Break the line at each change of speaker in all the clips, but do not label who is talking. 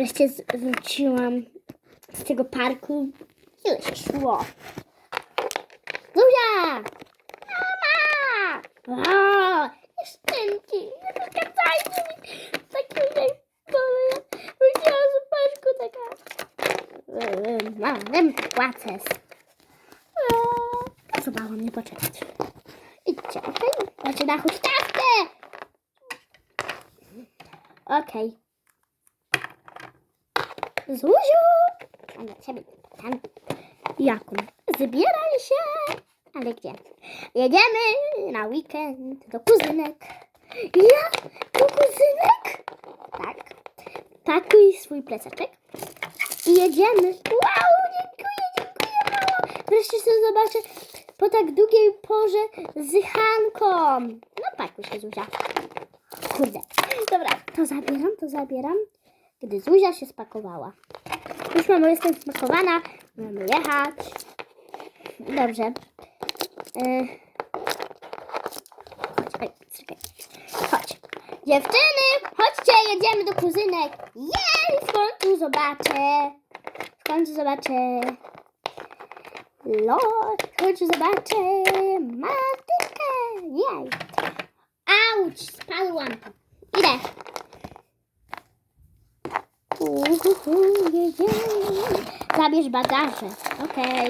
Wreszcie wróciłam z tego parku. Ile się szło? Zuzia! Mama! O, nie szczęki, nie przeszkadzajcie mi. Taki tutaj wróciłam z parku taka. Mam płacę. Zobaczyłam mnie poczekać. Idźcie, okej? Macie na huśtawkę! Okej. Zuziu! A na ciebie tam. Jaką? Zbieraj się! Ale gdzie? Jedziemy na weekend do kuzynek. Ja? Do kuzynek? Tak. Pakuj swój plecaczek i jedziemy. Wow, dziękuję, dziękuję mamo. Wreszcie sobie zobaczę po tak długiej porze z Hanką. No pakuj się Zuzia. Kurde. Dobra, to zabieram, to zabieram. Gdy Zuzia się spakowała. Już mamo, jestem spakowana. Mamy jechać. Dobrze. E... Chodź, czekaj. Chodź. Dziewczyny, chodźcie, jedziemy do kuzynek. Jej, w końcu zobaczę. W końcu zobaczę. Lot, w końcu zobaczę. Matyczkę. Jej. Auć, spadłam. Idę. Jedziemy. Zabierz bagaże. Okej.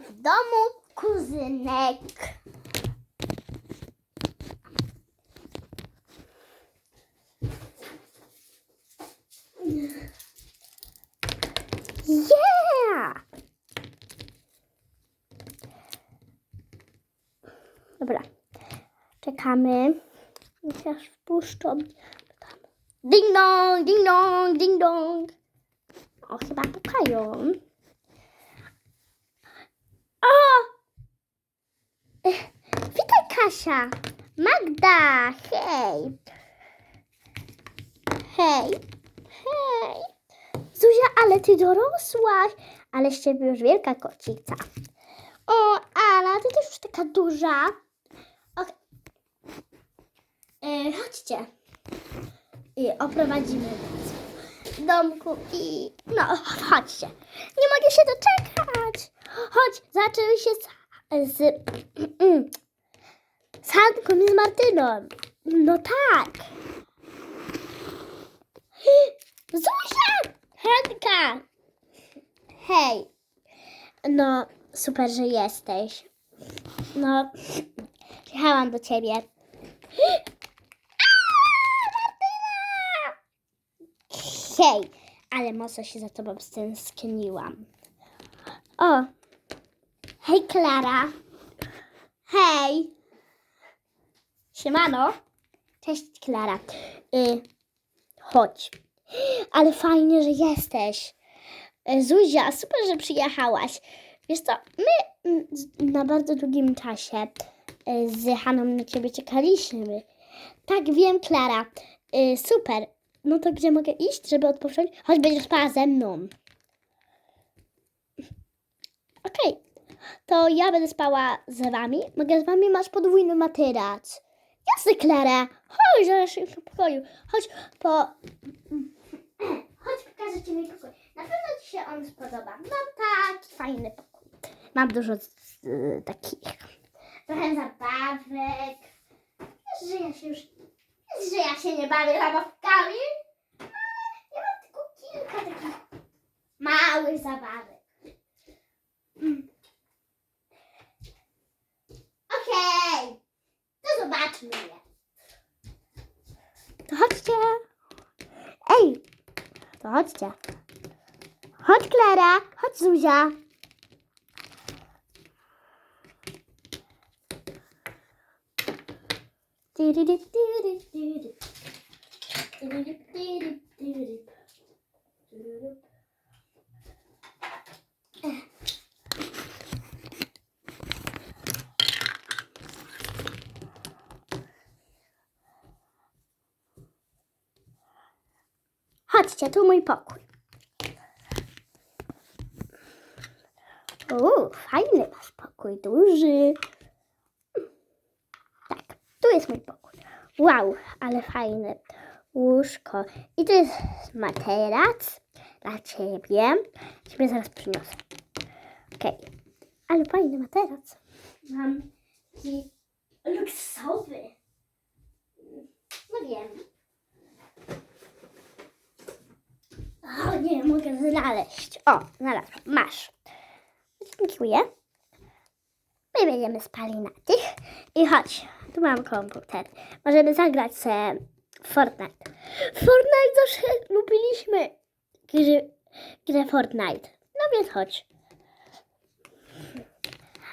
W domu kuzynek. Yeah! Dobra. Czekamy. Aż wpuszczą. Ding dong, ding dong, ding dong. O, chyba pukają. O! Eh, Witaj, Kasia. Magda, hej. Hej. Hej. Zuzia, ale ty dorosłaś. Ale z ciebie już wielka kocica. O, Ala, ty też już taka duża. E, chodźcie. I oprowadzimy was w domku i no, chodźcie. Nie mogę się doczekać. Chodź, zaczęły się z, z, z Hanką i z Martyną. No tak. Zuzia! Hanka! Hej. No, super, że jesteś. No, jechałam do ciebie. Hej, ale mocno się za tobą stęskniłam. O, hej Klara. Hej. Siemano. Cześć Klara. Y, chodź. Ale fajnie, że jesteś. Y, Zuzia, super, że przyjechałaś. Wiesz co, my mm, na bardzo długim czasie y, z Haną na ciebie czekaliśmy. Tak, wiem, Klara. Y, super. No to gdzie mogę iść, żeby odpocząć? Chodź, będziesz spała ze mną. Okej. To ja będę spała z wami. Mogę z wami? Masz podwójny materac. Jasne, Klara. Chodź, się w pokoju. Chodź po... Chodź, pokażę ci mój pokój. Na pewno ci się on spodoba. No tak, fajny pokój. Mam dużo takich... Trochę zabawek. Wiesz, że ja się już... Że ja się nie bawię zabawkami. Ale ja mam tylko kilka takich małych zabawek. Mm. Okej. To zobaczmy je. To chodźcie. Ej, to chodźcie. Chodź Klara, chodź Zuzia. Chodźcie, tu mój pokój. Uuu, fajny masz pokój, duży. Tak, tu jest mój pokój. Wow, ale fajne łóżko. I to jest materac dla ciebie. Ciebie zaraz przyniosę. Okej. Ale fajny materac. Mam taki luksusowy. No wiem. O, nie mogę znaleźć. O, znalazłam. Masz. Dziękuję. My będziemy spali na tych. I chodź, tu mam komputer. Możemy zagrać se w Fortnite. Fortnite zawsze lubiliśmy grę, grę Fortnite. No więc chodź.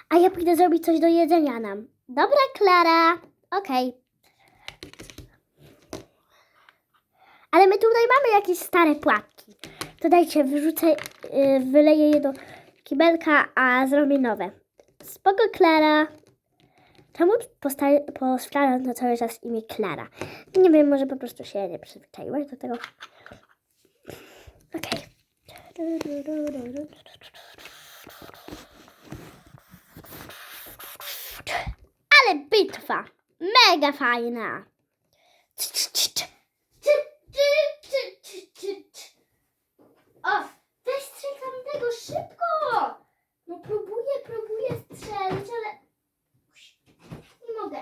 A ja pójdę zrobić coś do jedzenia nam. Dobra, Klara. Okej. Ale my tutaj mamy jakieś stare płatki. To dajcie, wyrzucę, yy, wyleję je do kibelka, a zrobię nowe. Spoko, Klara. Czemu posta- postawiam to cały czas imię Klara? Nie wiem, może po prostu się nie przyzwyczaiłaś do tego. Okej. Ale bitwa! Mega fajna! O, weź tamtego szybko! No próbuję, próbuję strzelić, ale nie mogę.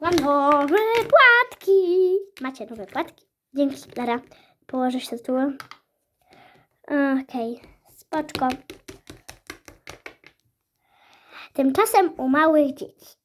Mam nowe płatki. Macie nowe płatki? Dzięki, Lara. Położę się tu. Okej, spoczko. Tymczasem u małych dzieci.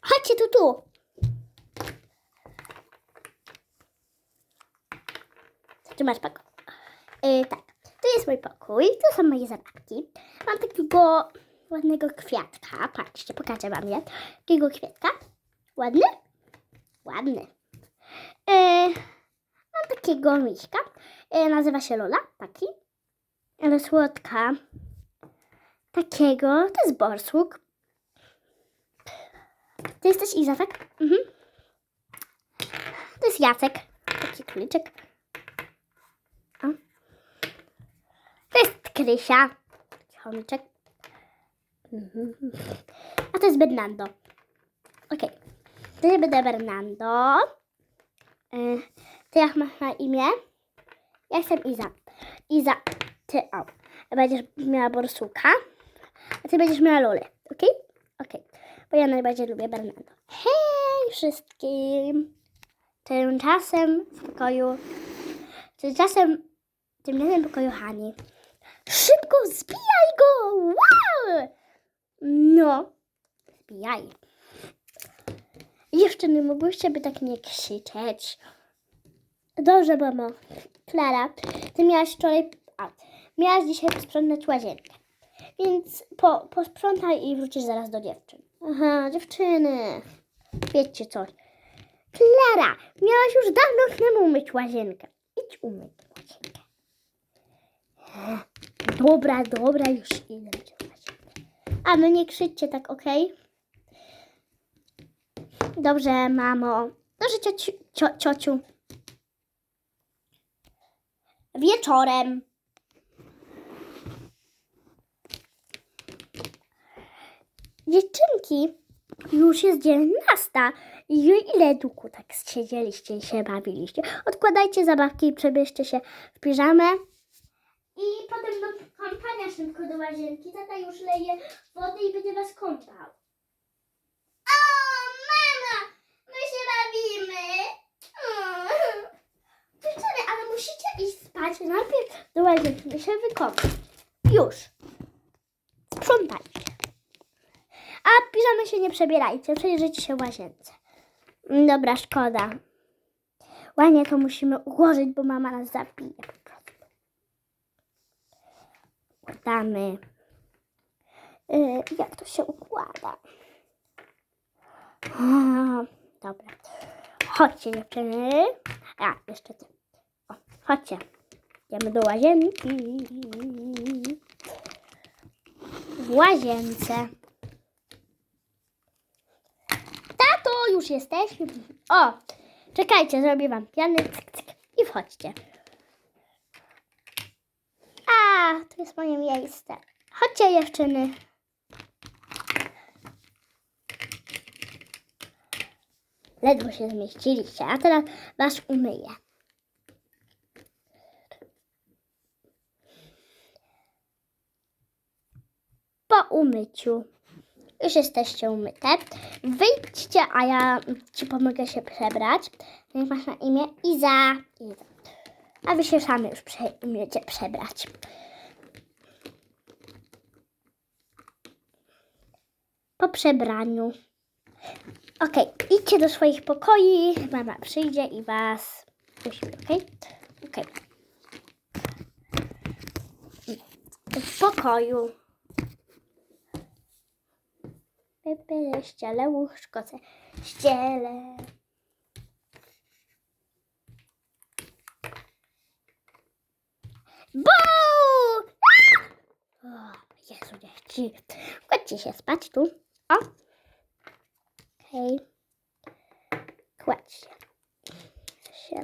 Chodźcie tu, tu. Co ty masz pokój? Yy, tak, to jest mój pokój, to są moje zabawki. Mam takiego ładnego kwiatka. Patrzcie, pokażę wam je. Takiego kwiatka. Ładny? Ładny. Yy, mam takiego miśka. Yy, nazywa się Lola, taki. Ale słodka. Takiego, to jest borsuk. Ty jesteś Iza, tak? Mhm. To jest Jacek. Taki króliczek. O. To jest Krysia. Chomiczek. Mhm. A to jest Bernardo. Okej. To ja będę Bernardo. Y, Ty jak masz na imię? Ja jestem Iza. Iza, ty o. Będziesz miała borsuka, a ty będziesz miała lolę. Okej? Okej. Bo ja najbardziej lubię Bernardo. Hej wszystkim! Tymczasem w pokoju... Tymczasem... Tymczasem w pokoju Hani. Szybko zbijaj go! Wow! No. Zbijaj. Jeszcze nie mogłyście by tak nie krzyczeć. Dobrze, mamo. Klara, ty miałaś wczoraj... A, miałaś dzisiaj posprzątać łazienkę. Więc po, posprzątaj i wrócisz zaraz do dziewczyn. Aha, dziewczyny. Wiecie coś. Klara, miałaś już dawno temu umyć łazienkę. Idź umyć łazienkę. Dobra, dobra, już idę. A no nie krzyczcie tak, okej? Dobrze, mamo. Dobrze, ciociu. Cio, ciociu. Wieczorem. Dziewczynki, już jest dziewiętnasta. Ile długo tak siedzieliście i się bawiliście? Odkładajcie zabawki i przebierzcie się w piżamę. I potem do kąpania szybko do łazienki. Tata już leje wodę i będzie was kąpał. O, mama! My się bawimy! Dziewczyny, ale musicie iść spać. Najpierw do łazienki się wykąpać. Już. Sprzątajcie. A piżamy się nie przebierajcie, przejrzyjcie się w łazience. Mm, Dobra, szkoda. Ładnie to musimy ułożyć, bo mama nas zabije po prostu. Yy, jak to się układa? A, dobra. Chodźcie dziewczyny. A, jeszcze ty. O, chodźcie. Idziemy do łazienki. w łazience. Już jesteśmy. O, czekajcie, zrobię wam piany cyk, cyk, i wchodźcie. A, to jest moje miejsce. Chodźcie, dziewczyny. Ledwo się zmieściliście, a teraz was umyję. Po umyciu już jesteście umyte. Wyjdźcie, a ja ci pomogę się przebrać. Jak masz na imię? Iza. Iza. A wy się sami już prze, umiecie przebrać. Po przebraniu. Okej, idźcie do swoich pokoi. Mama przyjdzie i was uśpi, okej? Okej. W pokoju. Pepe, ściele, łóżko, ce- ściele. Bo! O, Jezu, niech ci. Kładźcie się spać tu. O. Okej. Kładź się. się.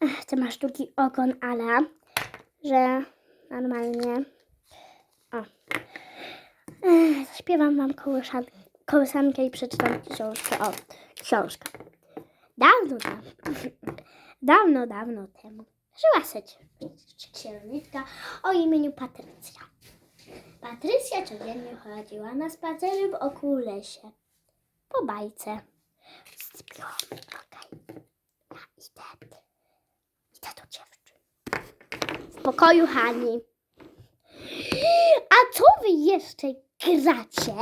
Ech, Ty masz długi ogon, ale że normalnie. O. Zaśpiewam wam kołysankę i przeczytam książkę. O, książka. Dawno, dawno, dawno, dawno temu żyła księżniczka o imieniu Patrycja. Patrycja codziennie chodziła na spacery w oku lesie. Po bajce. Zbiłam. Okej. Ja idę. Idę do dziewczyn. W pokoju Hani. A co wy jeszcze gracie?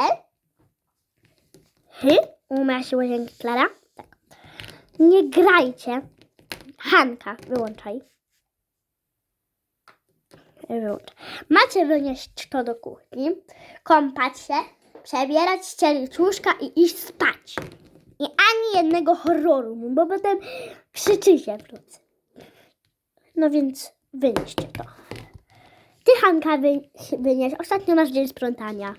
Hy? Umyła się łazienki Klara? Tak. Nie grajcie. Hanka, wyłączaj. Wyłącz. Macie wynieść to do kuchni, kąpać się, przebierać, ścielić łóżka i iść spać. I ani jednego horroru, bo potem krzyczycie w nocy. No więc wynieście to. Ty, Hanka, wy, wynieś. Ostatnio masz dzień sprzątania.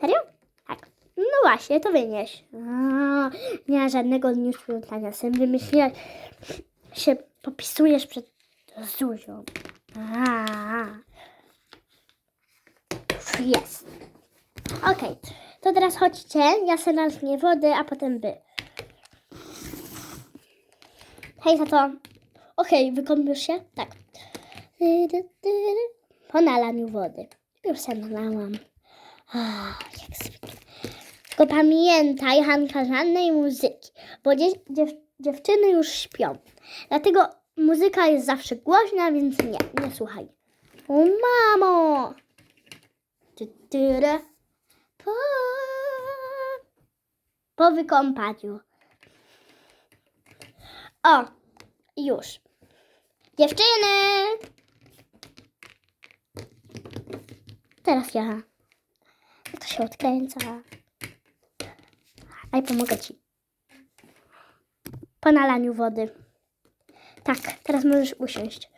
Serio? Tak. No właśnie, to wynieś. Nie ma żadnego dnia sprzątania. Sam wymyśliłaś, się popisujesz przed Zuzią. Jest. Okej, to teraz chodźcie. Ja sobie nalżnię wody, a potem wy. Hej, tato. Okej, wykąpisz się? Tak. Po nalaniu wody. Już się nalałam. Ah, jak zwykle. Tylko pamiętaj, Hanka, żadnej muzyki, bo dziew dziewczyny już śpią. Dlatego muzyka jest zawsze głośna, więc nie, nie słuchaj. O mamo! Ty, tyre. Po, po wykąpaniu. O, już. Dziewczyny! Teraz ja. To się odkręca? Aj, pomogę ci. Po nalaniu wody. Tak, teraz możesz usiąść.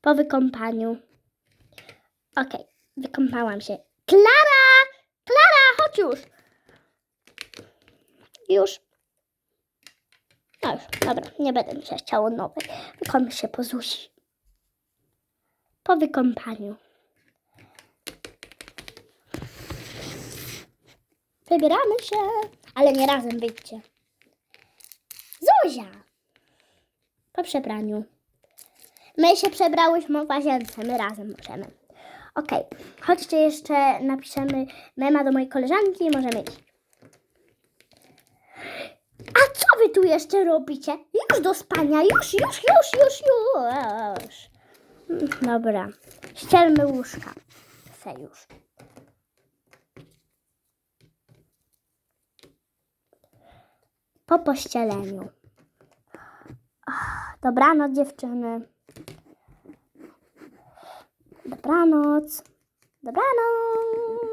Po wykąpaniu. Okej, wykąpałam się. Klara! Klara, chodź już! Już. No już, dobra, nie będę mi się chciało nowej. Wykąpię się po Zusi. Po wykąpaniu. Wybieramy się, ale nie razem wyjdźcie. Zuzia! Po przebraniu. My się przebrałyśmy w łazience, my razem możemy. Okej, chodźcie jeszcze, napiszemy mema do mojej koleżanki i możemy iść. A co wy tu jeszcze robicie? Już do spania, już, już, już, już, już. Dobra, ścielmy łóżka. Se już. Po pościeleniu. Dobranoc dziewczyny. Dobranoc. Dobranoc.